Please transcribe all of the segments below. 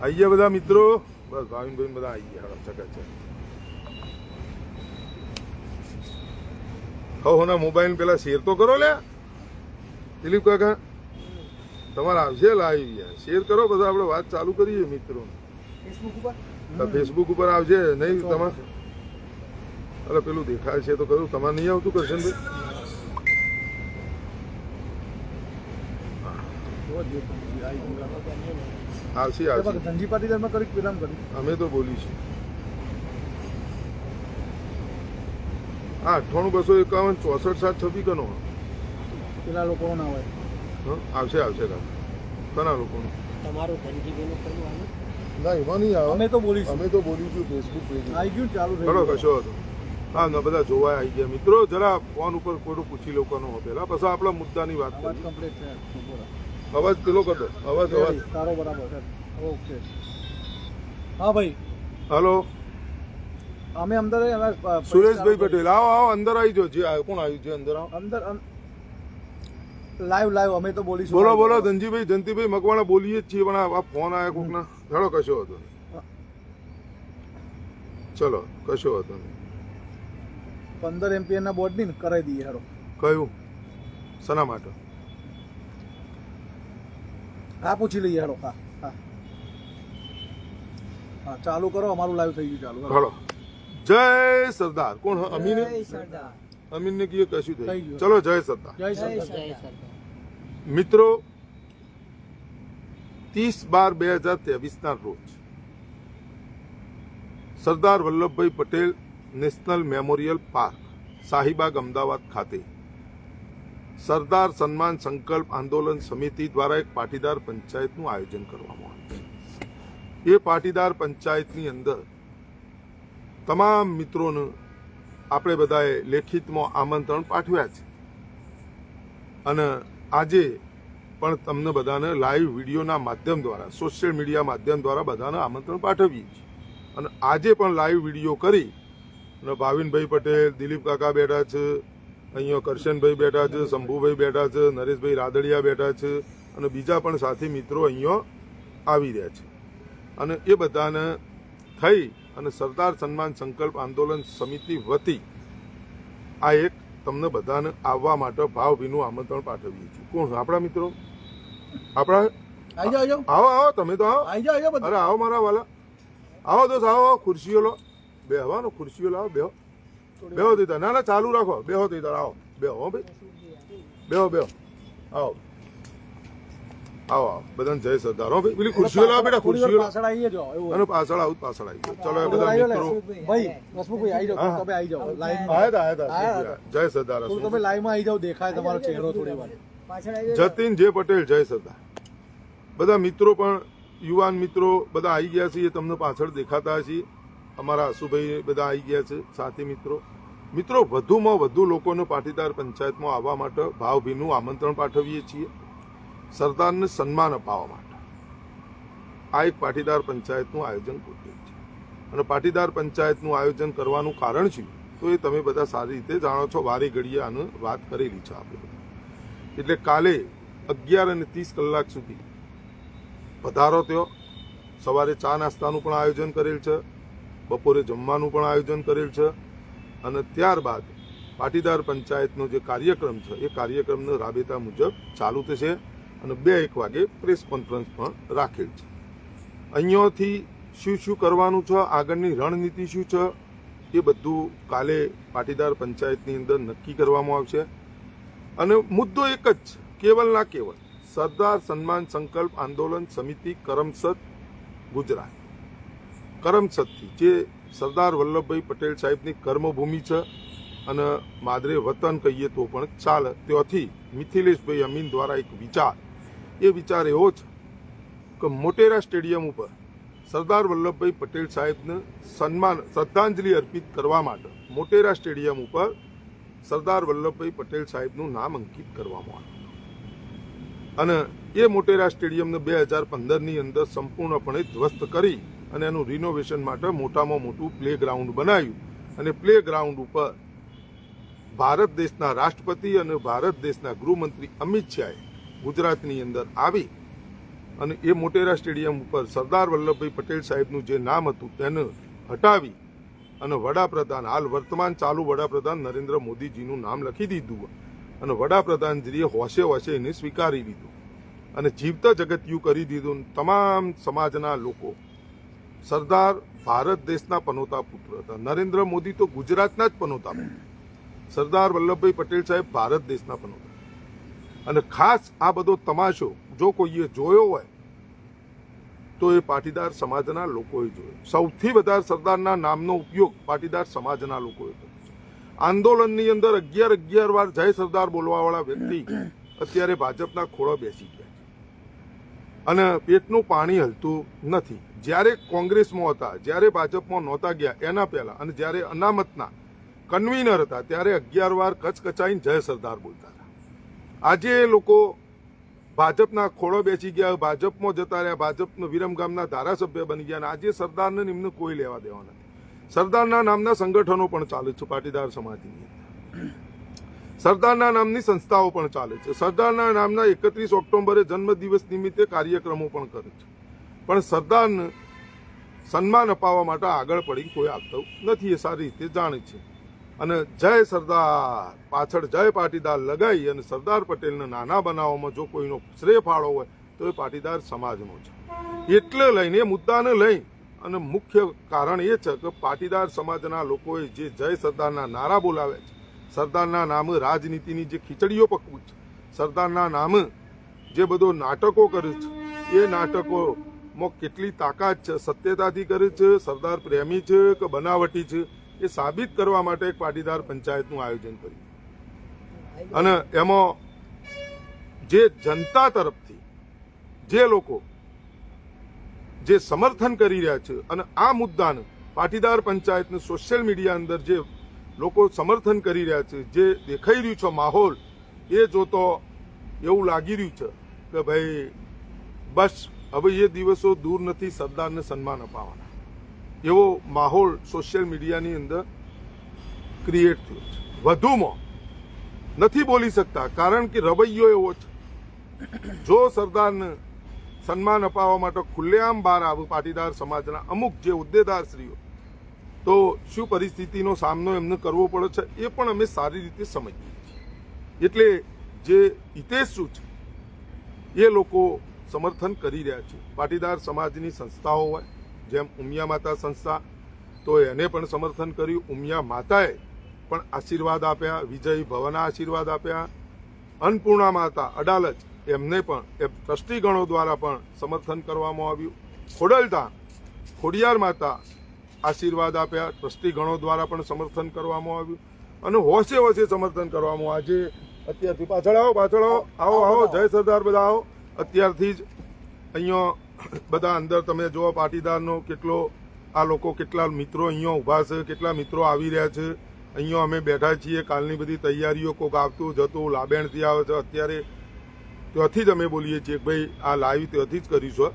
આઈ ગયા બધા મિત્રો? બસ ભાવિન ભાઈ બધા આઈ ગયા ચકા છે હો હોના મોબાઈલ પેલા શેર તો કરો લે દિલીપ કાકા તમારે આવશે લાવી ગયા શેર કરો બધા આપણે વાત ચાલુ કરીએ મિત્રો. ફેસબુક ઉપર? આવશે નહીં તમારે અરે પેલું દેખાય છે તો કરું તમારે નહીં આવતું કરશનભાઈ આવશે આવશે. ધનજી પાટીદારમાં કરી પેલામ કરી. અમે તો બોલીશું હા અઠ્ઠાણું બસો એકાવન ચોસઠ સાત છવ્વીસ કનો પેલા લોકો ના હોય. હં? આવશે આવશે ઘણા લોકોનું? તમારું ના એમાં નહીં આવે. અમે તો બોલીશું. અમે તો બોલીશું ફેસબુક પેજ આવી ગયું ચાલુ થઈ કશો હતો હા ના બધા જોવા આવી ગયા. મિત્રો જરા ફોન ઉપર કોઈનું પૂછી લોકોનો પેલા પછી આપણા મુદ્દાની વાત કમ્પ્લીટ છે. બરાબર. અવાજ પેલો કરતો. અવાજ અવાજ. સારો તારો બરાબર છે. ઓકે હા ભાઈ. હલો અમે અંદર સુરેશભાઈ પટેલ. આવો આવો અંદર આવી જો જે કોણ આવ્યું છે અંદર? આવો. અંદર લાઈવ લાઈવ અમે તો બોલીશું. બોલો બોલો ધનજીભાઈ જંતીભાઈ મકવાણા બોલીએ જ છીએ પણ આ ફોન આવ્યા કોકના. હેડો કશો હતો ચલો કશો હતો પંદર એમપીએન ના બોર્ડની કરાવી દઈએ હેડો. કયું? શેના માટે? હા પૂછી લઈએ હેડો હા હા. હા ચાલુ કરો અમારું લાઈવ થઈ ગયું ચાલુ. હેડો જય સરદાર. કોણ હ? અમીન? અમીનને કીએ કશું થઈ ગયું. ચલો જય સરદાર. જય જય સરદાર. મિત્રો ત્રીસ બાર બે હજાર ત્રેવીસના રોજ Sardar Vallabhbhai Patel national memorial park Shahibaug Ahmedabad ખાતે સરદાર સન્માન સંકલ્પ આંદોલન સમિતિ દ્વારા એક પાટીદાર પંચાયતનું આયોજન કરવામાં આવ્યું છે. એ પાટીદાર પંચાયતની અંદર તમામ મિત્રોને આપણે બધાએ લેખિતમાં આમંત્રણ પાઠવ્યા છે. અને આજે પણ તમને બધાને લાઈવ વિડીયોના માધ્યમ દ્વારા, સોશિયલ મીડિયા માધ્યમ દ્વારા બધાને આમંત્રણ પાઠવીએ છીએ. અને આજે પણ લાઈવ વીડિયો કરી અને ભાવિનભાઈ પટેલ, દિલીપ કાકા બેઠા છે અહીંયા કરશનભાઈ બેઠા છે શંભુભાઈ બેઠા છે નરેશભાઈ રાદડિયા બેઠા છે અને બીજા પણ સાથી મિત્રો અહીંયા આવી રહ્યા છે. અને એ બધાને થઈ અને સરદાર સન્માન સંકલ્પ આંદોલન સમિતિ વતી આ એક તમને બધાને આવવા માટે ભાવભીનું આમંત્રણ પાઠવીએ છીએ. કોણ આપણા મિત્રો? આપણા? આવો આવો તમે તો આવો. અરે આવો મારા વાલા. આવો દોસ્ત આવો આવો. ખુરશીઓ લો. બે હવાનો ખુરશીઓ લાવો બેહો. બેહો દીધા. ના ના ચાલુ રાખો. બેહો દીધા. આવો. બેહો હો ભાઈ. બેહો બેહો. આવો. આવો આવો. બધાને જય સરદાર હો ભાઈ. પેલી ખુરશીઓ લાવો બેટા ખુરશીઓ પાછળ અને પાછળ આવું પાછળ આવી જાઓ. ચલો બધા મિત્રો. ભાઈ હસમુખભાઈ આઈ જાઓ. તમે આઈ જાઓ. લાઈવ આયા તા, આયા જય સરદાર તમે લાઈવમાં આઈ જાઓ. દેખાય તમારો ચહેરો થોડી વાર. પાછળ આવી જાઓ. જતીન જે પટેલ જય સરદાર બધા મિત્રો પણ યુવાન મિત્રો બધા આવી ગયા છે એ તમને પાછળ દેખાતા હશે અમારા આશુભાઈ બધા આવી ગયા છે, સાથી મિત્રો. મિત્રો, વધુમાં વધુ લોકોને પાટીદાર પંચાયતમાં આવવા માટે ભાવભીનું આમંત્રણ પાઠવીએ છીએ. સરદારને સન્માન અપાવવા માટે. આ એક પાટીદાર પંચાયતનું આયોજન ગોઠવ્યું છે. અને પાટીદાર પંચાયતનું આયોજન કરવાનું કારણ છે તો એ તમે બધા સારી રીતે જાણો છો, વારી ઘડીએ આને વાત કરેલી છે આપણે એટલે કાલે અગિયાર અને ત્રીસ કલાક સુધી પધારો થયો. સવારે ચા નાસ્તાનું પણ આયોજન કરેલ છે. બપોરે જમવાનું પણ આયોજન કરેલ છે અને ત્યારબાદ પાટીદાર પંચાયતનો જે કાર્યક્રમ છે, એ કાર્યક્રમનો રાબેતા મુજબ ચાલુ થશે અને બે એક વાગે પ્રેસ કોન્ફરન્સ પણ રાખેલ છે. અહીંયાથી શું શું કરવાનું છે, આગળની રણનીતિ શું છે, એ બધું કાલે પાટીદાર પંચાયતની અંદર નક્કી કરવામાં આવશે. અને મુદ્દો એક જ કેવલ ના કેવલ, સરદાર સન્માન સંકલ્પ આંદોલન સમિતિ કરમસદ ગુજરાત. કરમસદથી જે સરદાર વલ્લભભાઈ પટેલ સાહેબની કર્મભૂમિ છે અને માદરે વતન કહીએ તો પણ ચાલે. ત્યાંથી મિથિલેશભાઈ અમીન દ્વારા એક વિચાર. એ વિચાર એવો છે કે મોટેરા સ્ટેડિયમ ઉપર સરદાર વલ્લભભાઈ પટેલ સાહેબને સન્માન, શ્રદ્ધાંજલિ અર્પિત કરવા માટે મોટેરા સ્ટેડિયમ ઉપર સરદાર વલ્લભભાઈ પટેલ સાહેબનું નામ અંકિત કરવામાં આવ્યું. અને એ મોટેરા સ્ટેડિયમને બે હજાર પંદરની અંદર સંપૂર્ણપણે ધ્વસ્ત કરી અને એનું રિનોવેશન માટે મોટામાં મોટું પ્લે ગ્રાઉન્ડ બનાવ્યું. અને પ્લે ગ્રાઉન્ડ ઉપર ભારત દેશના રાષ્ટ્રપતિ અને ભારત દેશના ગૃહમંત્રી અમિત શાહે ગુજરાતની અંદર આવી અને એ મોટેરા સ્ટેડિયમ ઉપર સરદાર વલ્લભભાઈ પટેલ સાહેબનું જે નામ હતું તેને હટાવી અને વડાપ્રધાન, હાલ વર્તમાન ચાલુ વડાપ્રધાન નરેન્દ્ર મોદીજીનું નામ લખી દીધું. અને વડાપ્રધાનજીએ હોશે હોશે એને સ્વીકારી લીધું. અને જીવતા જગતયું કરી દીધું. તમામ સમાજના લોકો સરદાર ભારત દેશના પનોતા પુત્ર હતા. નરેન્દ્ર મોદી તો ગુજરાતના જ પનોતા. સરદાર વલ્લભભાઈ પટેલ સાહેબ ભારત દેશના પનોતા અને ખાસ આ બધો તમાશો જો કોઈએ જોયો હોય, તો એ પાટીદાર સમાજના લોકોએ જોયો. સૌથી વધારે સરદારના નામનો ઉપયોગ પાટીદાર સમાજના લોકોએ કર્યો આંદોલનની અંદર અગિયાર અગિયાર વાર જય સરદાર બોલવાવાળા વ્યક્તિ અત્યારે ભાજપના ખોળો બેસી ગયા અને પેટનું પાણી હલતું નથી. જ્યારે કોંગ્રેસમાં હતા, જ્યારે ભાજપમાં નહોતા ગયા, એના પહેલા અને જ્યારે અનામતના કન્વીનર હતા, ત્યારે અગિયાર વાર કચકચાઈને જય સરદાર બોલતા હતા. આજે એ લોકો ભાજપના ખોળો બેસી ગયા, ભાજપમાં જતા રહ્યા, ભાજપનો વિરમગામના ધારાસભ્ય બની ગયા અને આજે સરદારને નિમ્ન કોઈ લેવા દેવા નથી. સરદારના નામના સંગઠનો પણ ચાલે છે, પાટીદાર સમાજની સરદારના નામની સંસ્થાઓ પણ ચાલે છે. સરદારના નામના એકત્રીસ ઓક્ટોબરે જન્મદિવસ નિમિત્તે કાર્યક્રમો પણ કરે છે. પણ સરદારને સન્માન અપાવવા માટે આગળ પડી કોઈ આવતું નથી એ સારી રીતે જાણે છે. અને જય સરદાર, પાછળ જય પાટીદાર લગાવી અને સરદાર પટેલને નાના બનાવવામાં જો કોઈનો શ્રેય ફાળો હોય તો એ પાટીદાર સમાજનો છે. એટલે લઈને એ મુદ્દાને લઈ અને મુખ્ય કારણ એ છે કે પાટીદાર સમાજના લોકોએ જે જય સરદારના નારા બોલાવ્યા છે, સરદારના નામે રાજનીતિની જે ખીચડીઓ પકવું છે, સરદારના નામે જે બધો નાટકો કરે છે, એ નાટકોમાં કેટલી તાકાત છે, સત્યતાથી કરે છે, સરદાર પ્રેમી છે કે બનાવટી છે, એ સાબિત કરવા માટે એક પાટીદાર પંચાયતનું આયોજન કર્યું. અને એમાં જે જનતા તરફથી જે લોકો જે સમર્થન કરી રહ્યા છે અને આ મુદ્દાને પાટીદાર પંચાયતને સોશિયલ મીડિયા અંદર જે લોકો સમર્થન કરી રહ્યા છે, જે દેખાઈ રહ્યું છે માહોલ, એ જોતો એવું લાગી રહ્યું છે કે ભાઈ બસ હવે એ દિવસો દૂર નથી સરદારને સન્માન અપાવવાના એવો માહોલ સોશિયલ મીડિયાની અંદર ક્રિએટ થયો છે. વધુમાં નથી બોલી શકતા કારણ કે રવૈયો એવો છે. જો સરદારને સન્માન અપાવવા માટે ખુલ્લેઆમ બહાર આવું, પાટીદાર સમાજના અમુક જે હોદ્દેદારશ્રીઓ તો શું પરિસ્થિતિનો સામનો એમને કરવો પડે છે એ પણ અમે સારી રીતે સમજીએ છીએ. એટલે જે હિતેશુ છે, એ લોકો સમર્થન કરી રહ્યા છે. પાટીદાર સમાજની સંસ્થાઓ હોય જેમ ઉમિયા માતા સંસ્થા તો એને પણ સમર્થન કર્યું. ઉમિયા માતાએ પણ આશીર્વાદ આપ્યા વિજય ભવના આશીર્વાદ આપ્યા. અન્નપૂર્ણા માતા અડાલજ એમને પણ એ ટ્રસ્ટીગણો દ્વારા પણ સમર્થન કરવામાં આવ્યું. ખોડલધામ ખોડિયાર માતા આશીર્વાદ આપ્યા. ટ્રસ્ટીગણો દ્વારા પણ સમર્થન કરવામાં આવ્યું. અને હોશે હોશે સમર્થન કરવામાં આજે અત્યારથી પાછળ આવો પાછળ આવો. આવો આવો. જય સરદાર બધા આવો. અત્યારથી જ અહીંયા બધા અંદર તમે જુઓ પાટીદારનો કેટલો, આ લોકો કેટલા મિત્રો અહીંયા ઊભા છે, કેટલા મિત્રો આવી રહ્યા છે. અહીંયા અમે બેઠા છીએ, કાલની બધી તૈયારીઓ કોક આવતું જતું લાબેણથી આવે છે. અત્યારે ત્યાંથી જ અમે બોલીએ છીએ કે ભાઈ, આ લાઈવ ત્યાંથી જ કરીશું.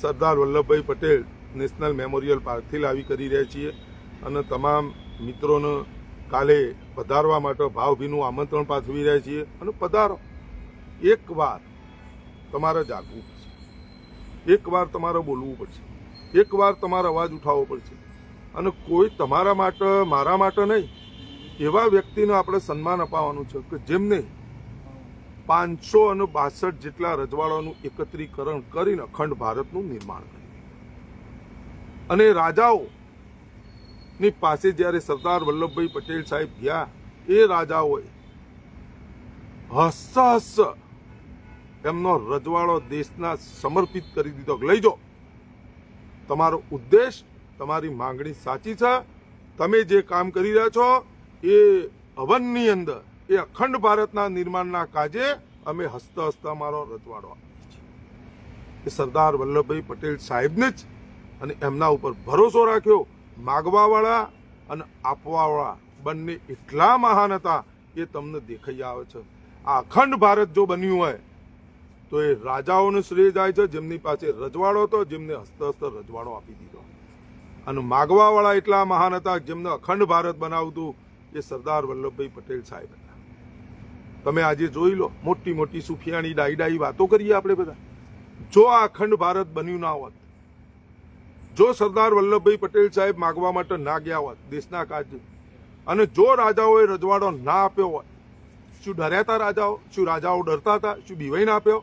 સરદાર વલ્લભભાઈ પટેલ નેશનલ મેમોરિયલ પાર્કથી લાવી કરી રહ્યા છીએ. અને તમામ મિત્રોને કાલે પધારવા માટે ભાવભીનું આમંત્રણ પાઠવી રહ્યા છીએ. અને પધારો. એકવાર તમારે જાગવું પડશે. એકવાર તમારે બોલવું પડશે. એકવાર તમારે અવાજ ઉઠાવવો પડશે. અને કોઈ તમારા માટે, મારા માટે નહીં, એવા વ્યક્તિને આપણે સન્માન અપાવવાનું છે કે જેમને પાંચસો અને બાસઠ જેટલા રજવાડાનું એકત્રીકરણ કરીને અખંડ ભારતનું નિર્માણ કર્યું. અને રાજાઓ ની પાસે જ્યારે સરદાર વલ્લભભાઈ પટેલ સાહેબ ગયા, એ રાજાઓએ હસ હસ એમનો રજવાડો દેશના સમર્પિત કરી દીધો. લઈ જાઓ. તમારો ઉદ્દેશ, તમારી માંગણી સાચી છે. તમે જે કામ કરી રહ્યા છો, એ હવનની અંદર, એ અખંડ ભારતના નિર્માણના કાજે અમે હસતા હસતા મારો રજવાડો એ સરદાર વલ્લભભાઈ પટેલ સાહેબને જ અને એમના ઉપર ભરોસો રાખ્યો. માગવાવાળા અને આપવાવાળા બંને એટલા મહાન હતા એ તમને દેખાઈ આવે છે. આ અખંડ ભારત જો બન્યું હોય તો એ રાજાઓને શ્રેય જાય છે, જેમની પાસે રજવાડો હતો, જેમને હસ્ત હસ્ત રજવાડો આપી દીધો. અને માગવાવાળા એટલા મહાન હતા જેમને અખંડ ભારત બનાવતું એ સરદાર વલ્લભભાઈ પટેલ સાહેબ હતા. તમે આજે જોઈ લો, મોટી મોટી સુફિયાણી ડાઈ ડાઈ વાતો કરીએ આપણે બધા. જો આ અખંડ ભારત બન્યું ના હોત, જો સરદાર વલ્લભભાઈ પટેલ સાહેબ માગવા માટે ના ગયા હોત દેશના કાજ, અને જો રાજાઓએ રજવાડો ના આપ્યો હોત, શું ડર્યા હતા રાજાઓ? શું રાજાઓ ડરતા હતા? શું બીવાઈ ના આપ્યો?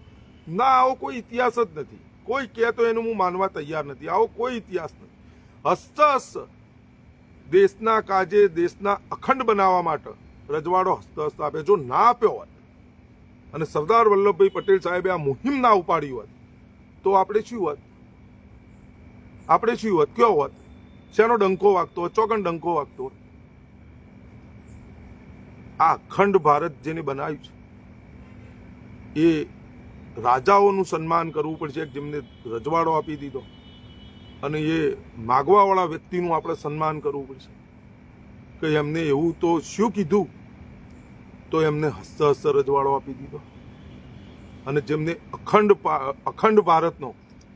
ના, આવો કોઈ ઇતિહાસ જ નથી. કોઈ કહે તો એનું હું માનવા તૈયાર નથી. આવો કોઈ ઇતિહાસ નથી. હસ્ત હસ્ત દેશના કાજે દેશના અખંડ બનાવવા માટે રજવાડો હસ્ત હસ્ત આપે. જો ના આપ્યો હોત અને સરદાર વલ્લભભાઈ પટેલ સાહેબે આ મુહિમ ના ઉપાડી હોત, તો આપણે શું હોત? આપણે શું હોત? કયો હોત? શેનો ડંકો વાગતો હોત? ચોકન ડંકો વાગતો હોત? આ અખંડ ભારત જેને બનાવ્યું છે, એ રાજાઓનું સન્માન કરવું પડશે જેમને રજવાડો આપી દીધો. અને એ માગવાવાળા વ્યક્તિનું આપણે સન્માન કરવું પડશે. કે એમને એવું તો શું કીધું? તો એમને હસ્ત હસ્ત રજવાડો આપી દીધો. અને જેમને અખંડ અખંડ ભારતનો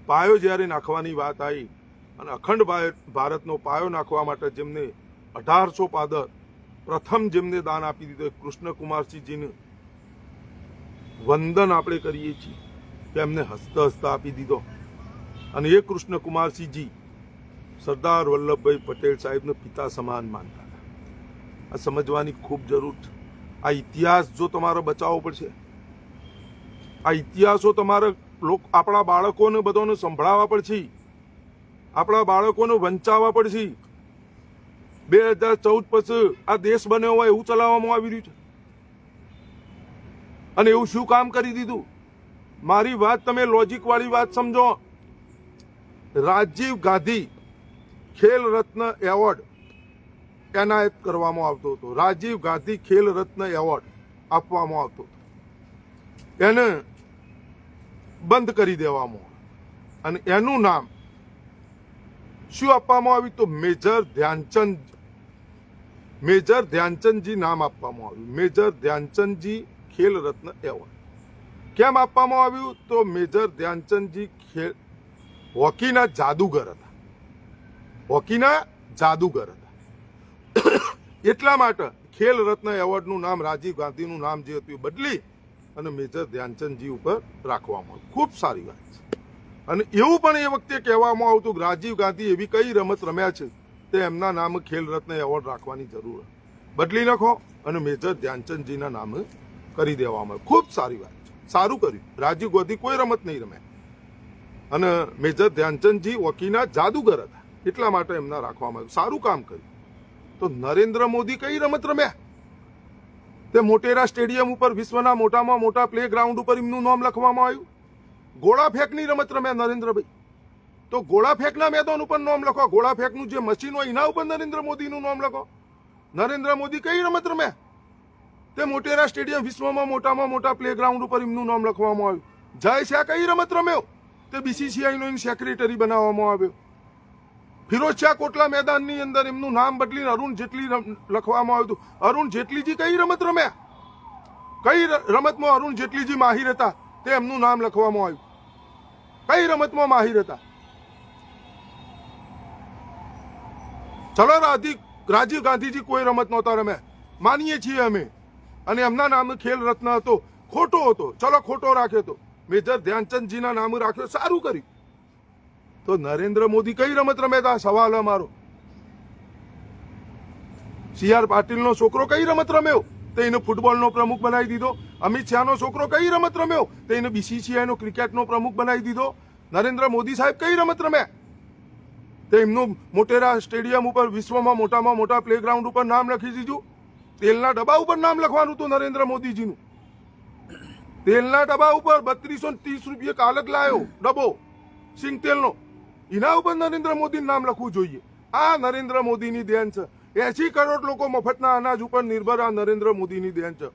પાયો જ્યારે નાખવાની વાત આવી, અને અખંડ ભારતનો પાયો નાખવા માટે જેમને અઢારસો પાદર પ્રથમ જેમને દાન આપી દીધો કૃષ્ણકુમારસિંહજીને વંદન આપણે કરીએ છીએ કે એમને હસ્ત હસ્ત આપી દીધો. અને એ કૃષ્ણકુમારસિંહજી સરદાર વલ્લભભાઈ પટેલ સાહેબને પિતા સમાન માનતા હતા. આ સમજવાની ખૂબ જરૂર છે. આ ઇતિહાસ જો તમારે બચાવવો પડશે, આ ઇતિહાસો તમારે લોક, આપણા બાળકોને બધાને સંભળાવવા પડશે, આપણા બાળકોને વંચાવવા પડશે. બે હજાર ચૌદ પછી આ દેશ બન્યો હોય એવું ચલાવવામાં આવી રહ્યું છે. અને એવું શું કામ કરી દીધું? મારી વાત તમે લોજિક વાળી વાત સમજો. રાજીવ ગાંધી ખેલ રત્ન એવોર્ડ એનાયત કરવામાં આવતો હતો. રાજીવ ગાંધી ખેલ રત્ન એવોર્ડ આપવામાં આવતો હતો. એને બંધ કરી દેવામાં. અને એનું નામ શું આપવામાં આવ્યું તો મેજર ધ્યાનચંદ, મેજર ધ્યાનચંદજી નામ આપવામાં આવ્યું. Major ધ્યાનચંદજી Khel Ratna award. કેમ આપવામાં આવ્યું? તો મેજર ધ્યાનચંદજી ખેલ, હોકીના જાદુગર હતા. હોકીના જાદુગર હતા. એટલા માટે ખેલ રત્ન એવોર્ડનું નામ રાજીવ ગાંધીનું નામ જે હતું એ બદલી અને મેજર ધ્યાનચંદજી ઉપર રાખવામાં આવ્યું. ખૂબ સારી વાત છે. અને એવું પણ એ વખતે કહેવામાં આવતું કે રાજીવ ગાંધી એવી કઈ રમત રમ્યા છે તે એમના નામે ખેલ રત્ન એવોર્ડ રાખવાની જરૂર. બદલી નાખો અને મેજર ધ્યાનચંદજીના નામે કરી દેવામાં આવ્યું ખૂબ સારી વાત સારું કર્યું. રાજીવ ગોધી કોઈ રમત નહીં રમે. અને મેજર ધ્યાનચંદજી હોકીના જાદુગર હતા. એટલા માટે એમના રાખવામાં આવ્યું. સારું કામ કર્યું. તો નરેન્દ્ર મોદી કઈ રમત રમ્યા? તે મોટેરા સ્ટેડિયમ ઉપર વિશ્વના મોટામાં મોટા પ્લે ગ્રાઉન્ડ ઉપર એમનું નામ લખવામાં આવ્યું. ગોળા ફેંકની રમત રમ્યા નરેન્દ્રભાઈ. તો ગોળા ફેંકના મેદાન ઉપર નામ લખો. ગોળા ફેંકનું જે મશીન હોય, એના ઉપર નરેન્દ્ર મોદીનું નામ લખો. નરેન્દ્ર મોદી કઈ રમત રમ્યા? તે મોટેરા સ્ટેડિયમ વિશ્વમાં મોટામાં મોટા પ્લે ગ્રાઉન્ડ ઉપર એમનું નામ લખવામાં આવ્યું. જય શાહ કઈ રમત રમ્યો? તે બીસીસીઆઈ નો સેક્રેટરી બનાવવામાં આવ્યો. ફિરોજ શાહ કોટલા મેદાનની અંદર એમનું નામ બદલીને અરુણ જેટલી લખવામાં આવ્યું હતું. અરુણ જેટલીજી કઈ રમત રમ્યા? કઈ રમતમાં અરુણ જેટલીજી માહિર હતા? તે એમનું નામ લખવામાં આવ્યું. કઈ રમતમાં માહિર હતા? ચલો રાજીવ ગાંધીજી કોઈ રમત નહોતા રમ્યા. માનીએ છીએ અમે. અને એમના નામે ખેલ રત્ન હતો, ખોટો હતો, ચલો ખોટો રાખ્યો તો. મેજર ધ્યાનચંદજીના નામે રાખ્યો, સારું કર્યું. તો નરેન્દ્ર મોદી કઈ રમત રમે હતા સવાલ અમારો. સી આર પાટીલનો છોકરો કઈ રમત રમ્યો? તો એને ફૂટબોલનો પ્રમુખ બનાવી દીધો. અમિત શાહનો છોકરો કઈ રમત રમ્યો? તો એને બીસીસીઆઈનો ક્રિકેટનો પ્રમુખ બનાવી દીધો. નરેન્દ્ર મોદી સાહેબ કઈ રમત રમ્યા? તે એમનું મોટેરા સ્ટેડિયમ ઉપર વિશ્વમાં મોટામાં મોટા પ્લેગ્રાઉન્ડ ઉપર નામ લખી દીધું. તેલના ડબ્બા ઉપર નામ લખવાનું હતું નરેન્દ્ર મોદીજીનું. તેલના ડબ્બા ઉપર બત્રીસો ત્રીસ રૂપિયા કાલક લાયો ડબ્બો, સિંગ તેલનો. એના ઉપર નરેન્દ્ર મોદીનું નામ લખવું જોઈએ. આ નરેન્દ્ર મોદીની દેન છે. એસી કરોડ લોકો મફતના અનાજ ઉપર નિર્ભર આ નરેન્દ્ર મોદીની દેન છે.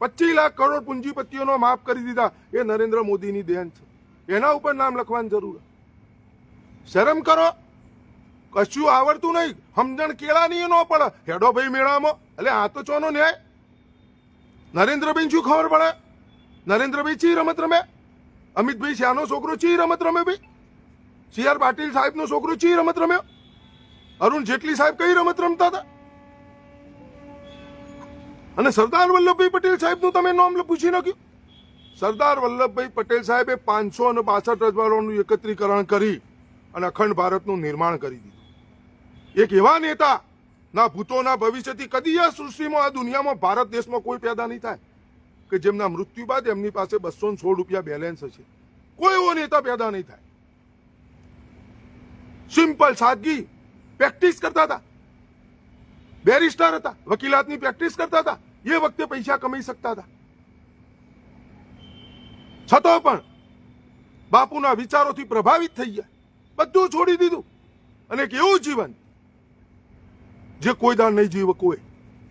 પચીસ લાખ કરોડ પૂંજીપતિઓનો માફ કરી દીધા. એ નરેન્દ્ર મોદીની દેન છે. એના ઉપર નામ લખવાની જરૂર. શરમ કરો. કશું આવડતું નહીં. સમજણ કેળાની ન પડે. હેડો ભાઈ મેળામાં. એટલે આ તો ચોનો ન્યાય. નરેન્દ્રભાઈ શું ખબર પડે? નરેન્દ્રભાઈ ચી રમત રમે? અમિતભાઈ શાહનો છોકરો ચી રમત રમે ભાઈ? સી આર પાટીલ સાહેબનો છોકરો ચી રમત રમ્યો? અરુણ જેટલી સાહેબ કઈ રમત રમતા હતા? અને સરદાર વલ્લભભાઈ પટેલ સાહેબનું તમે નામ પૂછી નાખ્યું. સરદાર વલ્લભભાઈ પટેલ સાહેબે પાંચસો અને બાસઠ રજવાડોનું એકત્રીકરણ કરી અને અખંડ ભારતનું નિર્માણ કરી દીધું. એક એવા નેતા ના ભૂતો, ના ભવિષ્યથી કદી આ સૃષ્ટિમાં, આ દુનિયામાં ભારત દેશમાં કોઈ પેદા નહીં થાય. કે જેમના મૃત્યુ બાદ એમની પાસે બસો સોળ રૂપિયા બેલેન્સ હશે. કોઈ એવો નેતા પેદા નહીં થાય. સિમ્પલ સાદગી. પ્રેક્ટિસ કરતા હતા. બેરિસ્ટર હતા. વકીલાતની પ્રેક્ટિસ કરતા હતા. એ વખતે પૈસા કમાઈ શકતા હતા. છતાં પણ બાપુના વિચારોથી પ્રભાવિત થઈ ગયા. બધું છોડી દીધું. અને એક એવું જીવન જે કોઈ દાન નહીં જીવે કોઈ.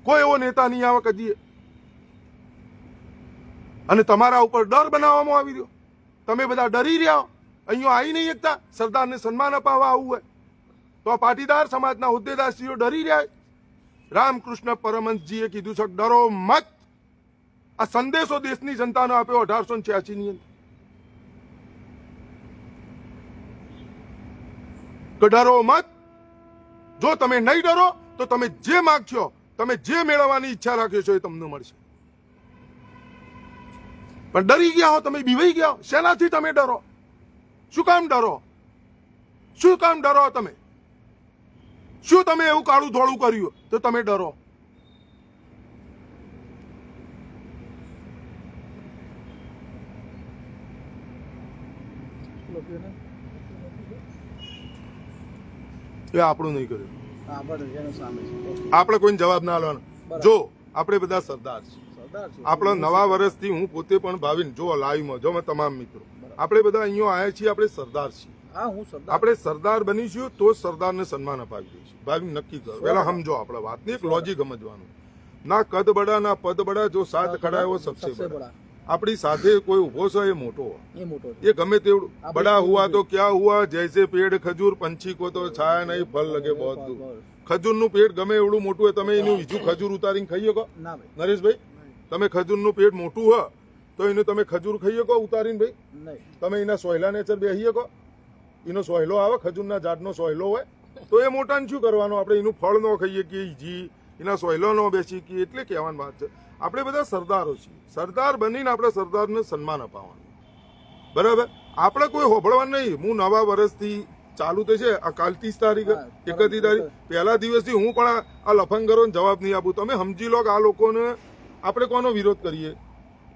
કોઈ એવો નેતા નહીં આવે કદીએ અને તમારા ઉપર ડર બનાવવામાં આવી રહ્યો. તમે બધા ડરી રહ્યા અહીંયા આવી નહીં એકતા. સરદારને સન્માન અપાવવા આવવું હોય. તો આ પાટીદાર સમાજના હોદ્દેદારશ્રીઓ ડરી રહ્યા. રામકૃષ્ણ પરમહંસજીએ કીધું છે, ડરો મત. આ સંદેશો દેશની જનતાનો આપ્યો અઢારસો ને અંદર. ડરો મત? જો તમે નહીં ડરો તો તમે જે માગશો, તમે જે મેળવવાની ઈચ્છા રાખ્યો છો એ તમને મળશે. પણ ડરી ગયા હો, તમે બીવાઈ ગયા હો, શેનાથી તમે ડરો? શું કામ ડરો? શું કામ ડરો તમે? શું તમે એવું કાળું ધોળું કર્યું તો તમે ડરો? એ આપણું નહીં કર્યું. આપણે કોઈને જવાબ ના લેવાનો જો આપણે બધા સરદાર છીએ. છે. આપણા નવા વર્ષથી હું પોતે પણ ભાવીને જો લાઈવમાં જો મેં તમામ મિત્રો. આપણે બધા અહીંયા આવ્યા છીએ આપણે સરદાર છીએ. આપણે સરદાર બનીશું તો સરદારને સન્માન અપાવી દઈશું. ભાવી નક્કી કરો. પેલા સમજો આપણે વાતની એક લોજિક સમજવાનું. ના કદ બડા ના પદ બડા જો સાથ ખડા એવો સબસે બડા. આપણી સાથે કોઈ ઊભો છે એ મોટો? એ ગમે તેવું બડા હુઆ તો ક્યાં હુઆ જૈસે પેડ ખજૂર પંછી કો તો છાયા નહીં ફલ લગે બહુ દૂર. ખજૂરનું પેટ ગમે એવડું મોટું હોય તમે એનું બીજું ખજૂર ઉતારીને ખાઈ શકો નરેશભાઈ તમે ખજૂરનું પેટ મોટું હોય તો એનું તમે ખજૂર ખાઈ શકો ઉતારીને ભાઈ? તમે એના સોયલા નેચર બેસી શકો એનો સોયલો આવે ખજૂરના ઝાડનો સોયલો હોય તો એ મોટાને શું કરવાનું? આપણે એનું ફળ ન ખાઈએ કે જી એના સોયલો ન બેસી કે એટલે કહેવાની વાત છે. આપણે બધા સરદારો છીએ. સરદાર બનીને આપણે સરદારને સન્માન અપાવવાનું. બરાબર? આપણે કોઈ હોભળવાનું નહીં. હું નવા વર્ષથી ચાલુ તો છે આ કાલ ત્રીસ તારીખ એકત્રીસ તારીખ. પહેલા દિવસથી હું પણ આ- લફંગરોને જવાબ નહીં આપું. તમે સમજી લો કે આ લોકોને આપણે કોનો વિરોધ કરીએ?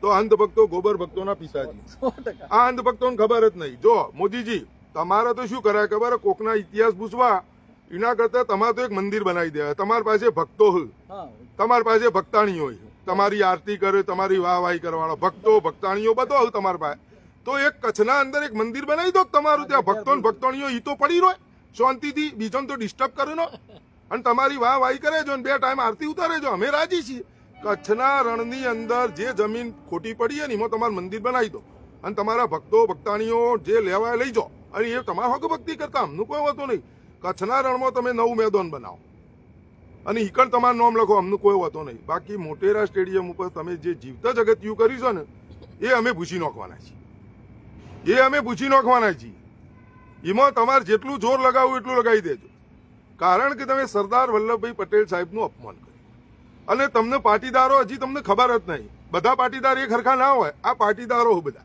તો અંધભક્તો ગોબર ભક્તોના પિતાજી આ અંધભક્તોને ખબર જ નહીં. જો મોદીજી તમારે તો શું કરાય ખબર? કોકના ઇતિહાસ પૂછવા એના કરતા તમારે તો એક મંદિર બનાવી દેવાય. તમારી પાસે ભક્તો હોય. તમારી પાસે ભક્તાણી હોય. તમારી આરતી કરે, તમારી વાહ વાહી કરવાળો ભક્તો, ભક્તાણીઓ બધો આવું તમારી પાસે. તો એક કચ્છના અંદર એક મંદિર બનાવી દો તમારું ત્યાં. ભક્તો ભક્તાણીઓ, ઈ તો પડી રહે શાંતિથી બીજોને તો ડિસ્ટર્બ કરે નો. અને તમારી વાહ વાહી કરે જો બે ટાઈમ આરતી ઉતારે જો. અમે રાજી છીએ. કચ્છના રણની અંદર જે જમીન ખોટી પડી છે ને, એમાં તમારું મંદિર બનાવી દો. અને તમારા ભક્તો, ભક્તાણીઓ જે લેવા લઈ જાઓ અને એ તમારા હક ભક્તિ કરતા. અમનું કોઈ હોતું નહીં. કચ્છના રણમાં તમે નવું મેદાન બનાવો. અને ઈકણ તમારું નામ લખો, અમનું કોઈ હોતો નહીં. બાકી મોટેરા સ્ટેડિયમ ઉપર તમે જે જીવતા જગતિયું કર્યું છે ને, એ અમે ભૂસી નાખવાના છીએ. એ અમે ભૂસી નાખવાના છીએ. એમાં તમારે જેટલું જોર લગાવવું એટલું લગાવી દેજો. કારણ કે તમે સરદાર વલ્લભભાઈ પટેલ સાહેબનું અપમાન કર્યું. અને તમને પાટીદારો હજી તમને ખબર જ નહીં. બધા પાટીદાર એક હરખા ના હોય. આ પાટીદારો બધા.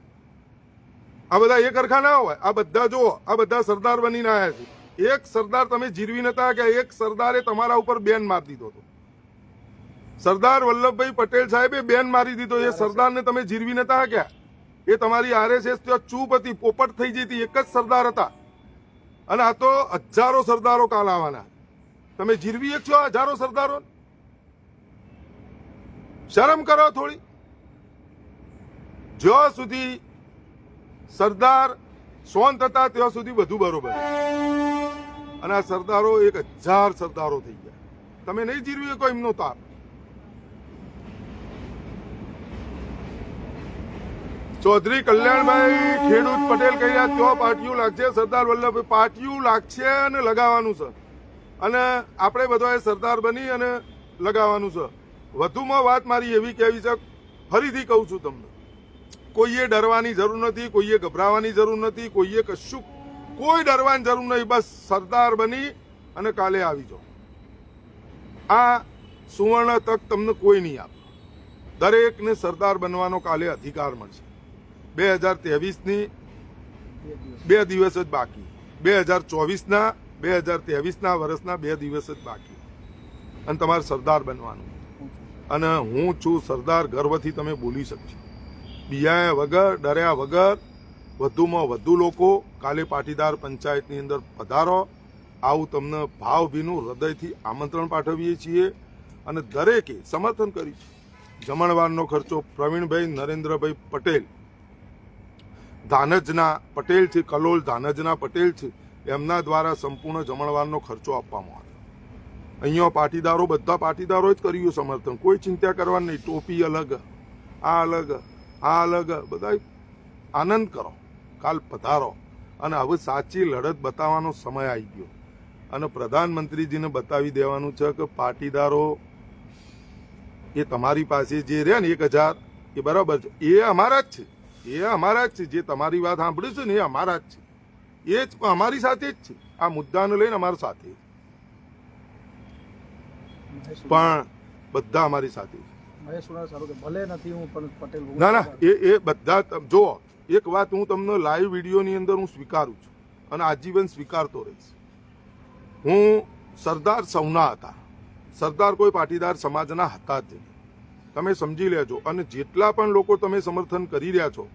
આ બધા એક હરખા ના હોય. આ બધા જો આ બધા સરદાર બનીને આવ્યા છે. એક સરદાર તમે જીરવી નતા કે એક સરદારે તમારા ઉપર બેન મારી દીધો હતો. સરદાર વલ્લભભાઈ પટેલ સાહેબે બેન મારી દીધો. એ સરદારને તમે જીરવી નતા ક્યાં એ તમારી આરએસએસ ત્યાં ચૂપ હતી, પોપટ થઈ જતી એક જ સરદાર હતા. અને આ તો હજારો સરદારો કાલ આવવાના. તમે જીરવી એક છો હજારો સરદારો? શરમ કરો થોડી. જ્યાં સુધી સરદાર શાંત હતા ત્યાં સુધી બધું બરોબર. અને આ સરદારો એક હજાર સરદારો થઈ ગયા. તમે નહીં જીરવી શકો એમનો તાપ ચૌધરી કલ્યાણભાઈ ખેડૂત પટેલ કહી રહ્યા ત્યાં પાટિયું લાગશે, સરદાર વલ્લભભાઈ, પાટિયું લાગશે અને લગાવવાનું છે. અને આપણે બધાએ સરદાર બની અને લગાવવાનું છે. વધુમાં વાત મારી એવી કહેવી છે, ફરીથી કહું છું તમને. કોઈએ ડરવાની જરૂર નથી, કોઈએ ગભરાવાની જરૂર નથી, કોઈએ કશું કોઈ ડરવાની જરૂર નહીં, બસ સરદાર બની અને કાલે આવી જાઓ. આ સુવર્ણ તક તમને કોઈ નહીં આપે. દરેકને સરદાર બનવાનો કાલે અધિકાર મળશે. બે હજાર ત્રેવીસની બે દિવસ જ બાકી. બે હજાર ચોવીસના, બે હજાર ત્રેવીસના વર્ષના બે દિવસ જ બાકી. અને તમારે સરદાર બનવાનું. અને હું છું સરદાર, ગર્વથી તમે બોલી શકશો. બિયાયા વગર, ડર્યા વગર, વધુમાં વધુ લોકો કાલે પાટીદાર પંચાયતની અંદર પધારો. આવું તમને ભાવભીનું હૃદયથી આમંત્રણ પાઠવીએ છીએ અને દરેકે સમર્થન કર્યું છે. જમણવારનો ખર્ચો પ્રવીણભાઈ નરેન્દ્રભાઈ પટેલ. ધાનજના પટેલ છે, કલોલ ધાનજના પટેલ છે, એમના દ્વારા સંપૂર્ણ જમણવારનો ખર્ચો આપવામાં આવ્યો. અહીંયા પાટીદારો, બધા પાટીદારો જ કર્યું સમર્થન. કોઈ ચિંતા કરવાની નહીં. ટોપી અલગ, આ અલગ. આ અલગ બધા આનંદ કરો, કાલ પધારો. અને હવે સાચી લડત બતાવવાનો સમય આવી ગયો. અને પ્રધાનમંત્રીજીને બતાવી દેવાનું છે કે પાટીદારો એ તમારી પાસે જે રહ્યા ને એક હજાર, એ બરાબર છે. એ અમારા જ છે. એ અમારા જ છે. જે તમારી વાત સાંભળ્યું છે ને એ અમારા જ છે. એ જ અમારી સાથે જ છે. આ મુદ્દાને લઈને અમારી સાથે પણ બધા અમારી સાથે છે. મહેશ સુનાર સારું કે ભલે નથી હું પણ પટેલ ના ના એ એ બધા જુઓ એક વાત હું તમને લાઈવ વિડીયોની અંદર હું સ્વીકારું છું અને આજીવન સ્વીકારતો રહીશ. હું સરદાર સૌના હતા. સરદાર કોઈ પાટીદાર સમાજના હતા જ નહીં. તમે સમજી લેજો અને જેટલા પણ લોકો તમે સમર્થન કરી રહ્યા છો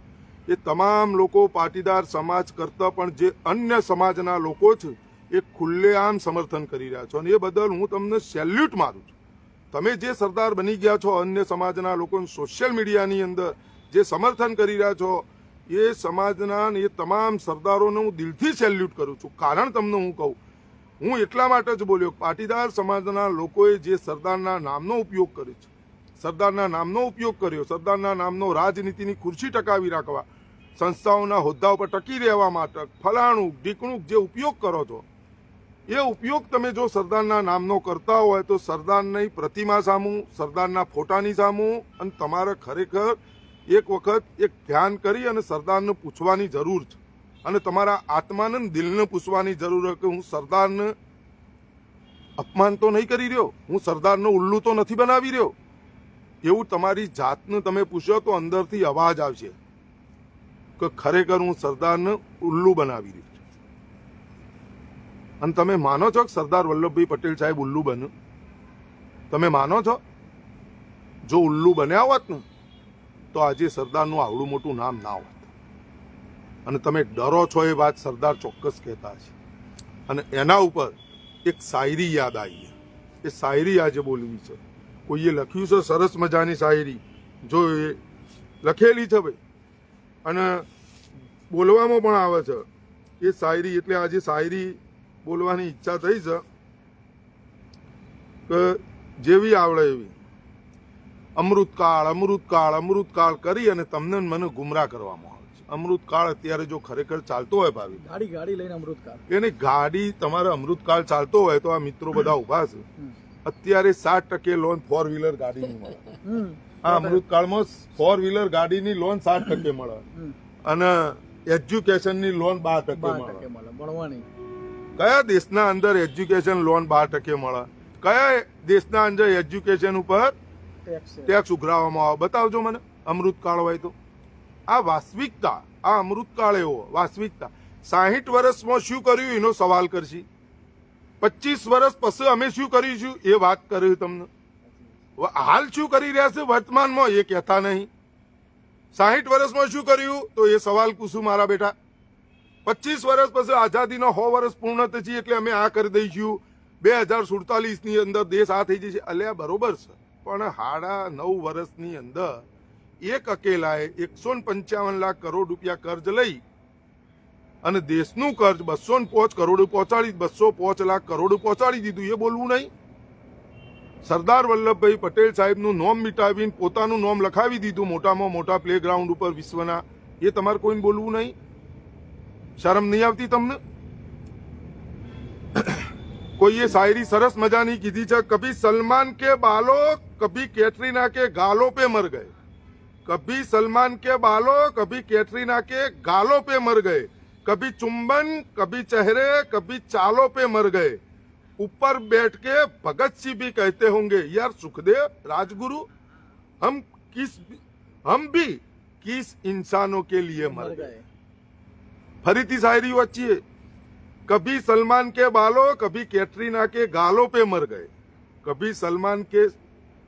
એ તમામ લોકો પાટીદાર સમાજ કરતાં પણ જે અન્ય સમાજના લોકો છે એ ખુલ્લેઆમ સમર્થન કરી રહ્યા છો. અને એ બદલ હું તમને સેલ્યુટ મારું છું. તમે જે સરદાર બની ગયા છો અન્ય સમાજના લોકો સોશિયલ મીડિયાની અંદર જે સમર્થન કરી રહ્યા છો, એ સમાજના એ તમામ સરદારોને હું દિલથી સેલ્યુટ કરું છું. કારણ તમને હું કહું, હું એટલા માટે જ બોલ્યો પાટીદાર સમાજના લોકોએ જે સરદારના નામનો ઉપયોગ કર્યો છે, સરદારના નામનો ઉપયોગ કર્યો, સરદારના નામનો રાજનીતિની ખુરશી ટકાવી રાખવા, સંસ્થાઓના હોદ્દા ઉપર ટકી રહેવા માટે ફલાણું ઢીકણું જે ઉપયોગ કરો છો એ ઉપયોગ તમે જો સરદારના નામનો કરતા હોય તો સરદારની પ્રતિમા સામું, સરદારના ફોટાની સામું અને તમારે ખરેખર એક વખત એક ધ્યાન કરી અને સરદારને પૂછવાની જરૂર છે. અને તમારા આત્માને દિલને પૂછવાની જરૂર કે હું સરદારને અપમાન તો નહીં કરી રહ્યો, હું સરદારનો ઉલ્લુ તો નથી બનાવી રહ્યો. એવું તમારી જાતને તમે પૂછો તો અંદરથી અવાજ આવશે કે ખરેખર હું સરદારને ઉલ્લુ બનાવી રહ્યો. અને તમે માનો છો કે સરદાર વલ્લભભાઈ પટેલ સાહેબ ઉલ્લુ બન્યું? તમે માનો છો? જો ઉલ્લુ બન્યા હોત ને, તો આજે સરદારનું આવડું મોટું નામ ના હોત. અને તમે ડરો છો એ વાત સરદાર ચોક્કસ કહેતા છે અને એના ઉપર એક શાયરી યાદ આવી એ શાયરી આજે બોલવી છે. કોઈએ લખ્યું છે સરસ મજાની શાયરી? જો એ લખેલી છે ભાઈ. અને બોલવામાં પણ આવે છે. એ શાયરી એટલે આજે શાયરી બોલવાની ઈચ્છા થઈ છે કે જેવી આવડે એવી. અમૃતકાળ અમૃતકાળ અમૃતકાળ કરી અને તમને મને ગુમરાહ કરવામાં આવે છે. અમૃતકાળ અત્યારે જો ખરેખર ચાલતો હોય ભાવી ગાડી ગાડી લઈને અમૃતકાળ. એની ગાડી તમારે અમૃતકાળ ચાલતો હોય તો આ મિત્રો બધા ઊભા છે. અત્યારે સાત ટકે લોન ફોર વ્હીલર ગાડીની મળે. આ અમૃતકાળમાં ફોર વ્હીલર ગાડીની લોન સાત ટકે મળે. અને એજ્યુકેશનની લોન બાર ટકે મળે. ભણવાની. કયા દેશના અંદર એજ્યુકેશન લોન બાર ટકે મળે? કયા દેશના અંદર એજ્યુકેશન ઉપર ટેક્સ. ઉઘરાવવામાં આવે? બતાવજો મને અમૃતકાળ હોય તો. આ વાસ્તવિકતા આ અમૃતકાળ એવો વાસ્તવિકતા. સાહીઠ વર્ષમાં શું કર્યું એનો સવાલ કરશે. પચીસ વર્ષ પછી અમે શું કરીશું એ વાત કરી તમને. હાલ શું કરી રહ્યા છે વર્તમાનમાં એ કહેતા નહીં. સાહીઠ વર્ષમાં શું કર્યું તો એ સવાલ પૂછું મારા બેટા. પચીસ વર્ષ પછી આઝાદીનો સો વર્ષ પૂર્ણ થશે એટલે અમે આ કરી દઈશું. બે હજાર સુડતાલીસની અંદર દેશ આ થઈ જશે. અલ્યા, બરોબર છે. પણ હાડા નવ વર્ષની અંદર એક અકેલાએ એકસો પંચાવન લાખ કરોડ રૂપિયા કર્જ લઈ અને દેશનું કર્જ બસો ને પાંચ કરોડ પહોંચાડી, બસો પાંચ લાખ કરોડ પહોંચાડી દીધું. એ બોલવું નહીં. સરદાર વલ્લભભાઈ પટેલ સાહેબનું નોમ મિટાવીને પોતાનું નોમ લખાવી દીધું મોટામાં મોટા પ્લેગ્રાઉન્ડ ઉપર વિશ્વના. એ તમારે કોઈને બોલવું નહીં? शर्म नहीं શરમ कोई ये शायरी सरस मज़ा नहीं की કીધી છે कभी सलमान के बालों, कभी कैटरीना के गालों पे मर गए। कभी सलमान के बालों, कभी कैटरीना के गालों पे मर गए। कभी चुंबन, कभी चेहरे, कभी चालों पे मर गए। ऊपर बैठ के भगत सिंह भी कहते होंगे, यार सुखदेव, राजगुरु, हम किस, हम भी किस इंसानों के लिए मर गए? फरीती शायरी अच्छी है कभी सलमान के बालों कभी कैटरीना के गालों पे मर गए कभी सलमान के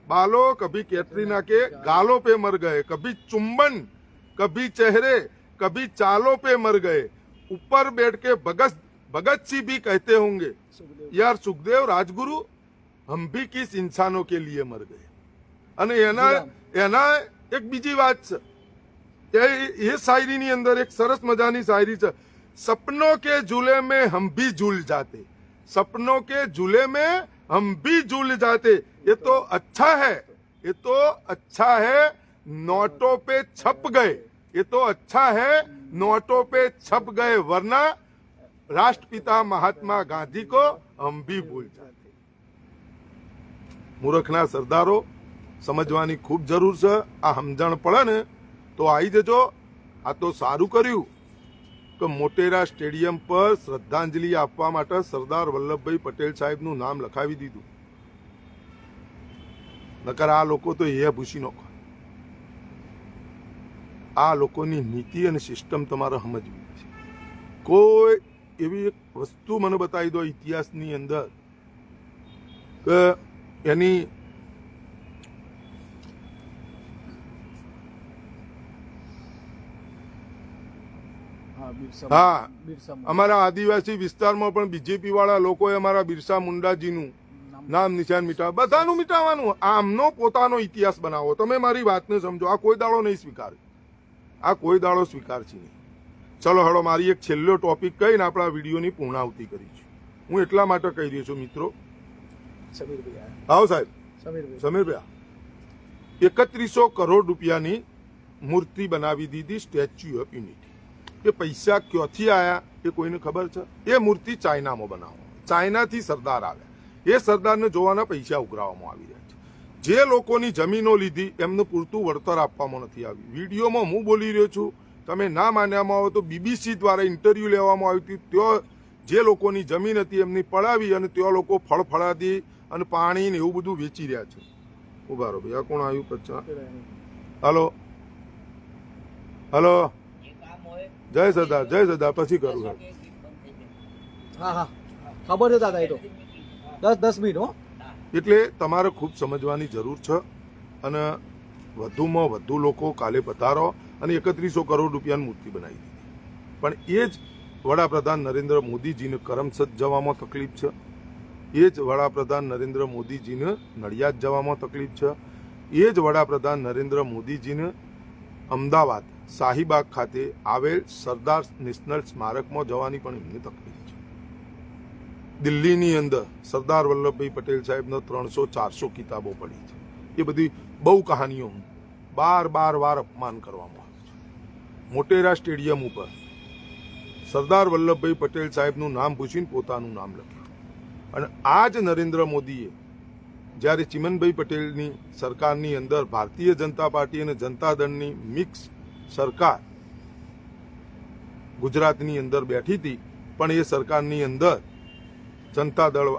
बालों कभी कैटरीना के गालों पे मर गए कभी चुंबन कभी चेहरे कभी चालों पे मर गए ऊपर बैठ के भगत भगत सिंह भी कहते होंगे यार સુખદેવ રાજગુરુ હમ ભી કિસ ઇન્સાનો કે લીએ મર ગયે અને એના એના એક બીજી વાત છે એ એ શાયરીની અંદર એક સરસ મજાની શાયરી છે સપનों के झूले में हम भी झूल जाते सपनों के झूले में हम भी झूल जाते ये तो अच्छा है ये तो अच्छा है नोटों पे छप गए ये तो अच्छा है नोटों पे छप गए वरना રાષ્ટ્રપિતા મહાત્મા ગાંધી કો હમ ભી ભૂલ જાતે મૂર્ખના સરદારો સમજવાની ખૂબ જરૂર છે આ સમજણ પડે ને તો આવી જજો. આ તો સારું કર્યું કે મોટેરા સ્ટેડિયમ પર શ્રદ્ધાંજલિ આપવા માટે સરદાર વલ્લભભાઈ પટેલ સાહેબનું નામ લખાવી દીધું. નકર આ લોકો તો એ ભૂસી નાખો આ લોકોની નીતિ અને સિસ્ટમ તમારે સમજવી છે. કોઈ એવી એક વસ્તુ મને બતાવી દો ઇતિહાસની અંદર કે એની હા. અમારા આદિવાસી વિસ્તારમાં પણ બીજેપી વાળા લોકોએ અમારા બિરસા મુંડાજીનું નામ- નામ નિશાન મિટાવ બધાનું મિટાવવાનું આમનો પોતાનો ઇતિહાસ બનાવો. તમે મારી વાતને સમજો. આ કોઈ દાડો નહીં સ્વીકારે. આ કોઈ દાડો સ્વીકારશે નહીં. ચલો હળો મારી એક છેલ્લો ટોપિક કહીને આપણા વિડીયોની પૂર્ણાવતી કરી છે. હું એટલા માટે કહી રહ્યો છું મિત્રો. આવો સાહેબ? સમીરભાઈ. એકત્રીસો કરોડ રૂપિયાની મૂર્તિ બનાવી દીધી સ્ટેચ્યુ ઓફ યુનિટી એ પૈસા ક્યાંથી આયા એ કોઈને ખબર છે? એ મૂર્તિ ચાઇનામાં બનાવો. ચાઇનાથી સરદાર આવ્યા એ સરદારને જોવાના પૈસા ઉઘરાવવામાં આવી રહ્યા છે. જે લોકોની જમીનો લીધી એમને પૂરતું વળતર આપવામાં નથી આવ્યું. વિડીયોમાં હું બોલી રહ્યો છું તમે ના માન્યામાં આવો તો બીબીસી દ્વારા ઇન્ટરવ્યૂ લેવામાં આવ્યું હતું. ત્યાં જે લોકોની જમીન હતી એમની પડાવી અને ત્યાં લોકો ફળફળાદી અને પાણી ને એવું બધું વેચી રહ્યા છે. ઊભા રહો ભાઈ. આ કોણ આવ્યું? કચ્છા હલો. હલો. જય સરદાર જય સરદાર પછી કરું. હા હા. ખબર છે દાદા એ તો. દસ દસ મિનિટ હો. એટલે તમારે ખૂબ સમજવાની જરૂર છે અને વધુમાં વધુ લોકો કાલે પધારો અને એકત્રીસો કરોડ રૂપિયાની મૂર્તિ બનાવી દીધી. પણ એ જ વડાપ્રધાન નરેન્દ્ર મોદીજીને કરમસદ જવામાં તકલીફ છે. એ જ વડાપ્રધાન નરેન્દ્ર મોદીજીને નડિયાદ જવામાં તકલીફ છે. એ જ વડાપ્રધાન નરેન્દ્ર મોદીજીને અમદાવાદ શાહીબાગ ખાતે આવેલ સરદાર નેશનલ સ્મારકમાં જવાની પણ એમને તકલીફ છે. દિલ્હીની અંદર સરદાર વલ્લભભાઈ પટેલ સાહેબના ત્રણસો ચારસો કિતાબો પડી છે. એ બધી બહુ કહાનીઓ બાર બાર વાર અપમાન કરવામાં આવ્યું છે. મોટેરા સ્ટેડિયમ ઉપર સરદાર વલ્લભભાઈ પટેલ સાહેબનું નામ પૂછીને પોતાનું નામ લખ્યું. અને આ જ નરેન્દ્ર મોદીએ જ્યારે ચિમનભાઈ પટેલની સરકારની અંદર ભારતીય જનતા પાર્ટી અને જનતા દળની મિક્સ સરકાર ગુજરાતની અંદર બેઠી હતી, પણ એ સરકારની અંદર જનતા દળ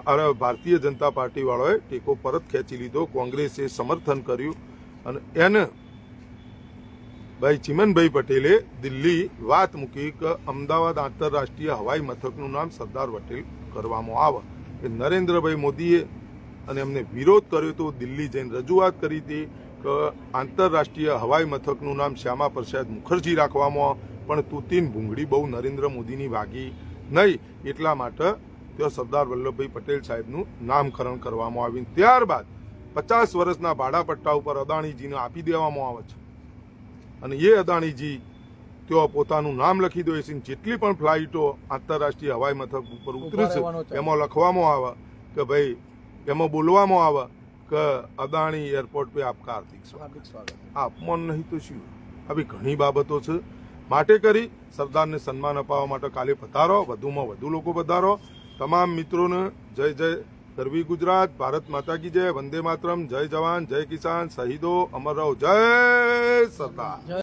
ભારતીય જનતા પાર્ટી વાળાએ ટેકો પરત ખેંચી લીધો, કોંગ્રેસે સમર્થન કર્યું અને એને ભાઈ ચિમનભાઈ પટેલે દિલ્હી વાત મૂકી કે અમદાવાદ આંતરરાષ્ટ્રીય હવાઈ મથકનું નામ સરદાર પટેલ કરવામાં આવે. એ નરેન્દ્રભાઈ મોદીએ અને એમને વિરોધ કર્યો તો દિલ્હી જઈને રજૂઆત કરી હતી. કે આંતરરાષ્ટ્રીય હવાઈ મથકનું નામ શ્યામા પ્રસાદ મુખર્જી રાખવામાં પણ તૂતીન ભૂંગળી બહુ નરેન્દ્ર મોદીની વાગી નહીં. એટલા માટે ત્યાં સરદાર વલ્લભભાઈ પટેલ સાહેબનું નામકરણ કરવામાં આવ્યું. ત્યારબાદ પચાસ વર્ષના ભાડા પટ્ટા ઉપર અદાણીજીને આપી દેવામાં આવે છે. અને એ અદાણીજી તેઓ પોતાનું નામ લખી દે છે જેટલી પણ ફ્લાઇટો આંતરરાષ્ટ્રીય હવાઈ મથક ઉપર ઉતરે છે. એમાં લખવામાં આવે કે ભાઈ એમાં બોલવામાં આવે કે અદાણી એરપોર્ટ પે આપકા હાર્દિક સ્વાગત. આ અપમાન નહીં તો શું? આવી ઘણી બાબતો છે. માટે કરી સરદારને સન્માન અપાવવા માટે કાલે પધારો વધુમાં વધુ લોકો પધારો. તમામ મિત્રોને જય જય ગરવી ગુજરાત. ભારત માતા કી જય. વંદે માતરમ. જય જવાન જય કિસાન. શહીદો અમર રહો જય સરદાર.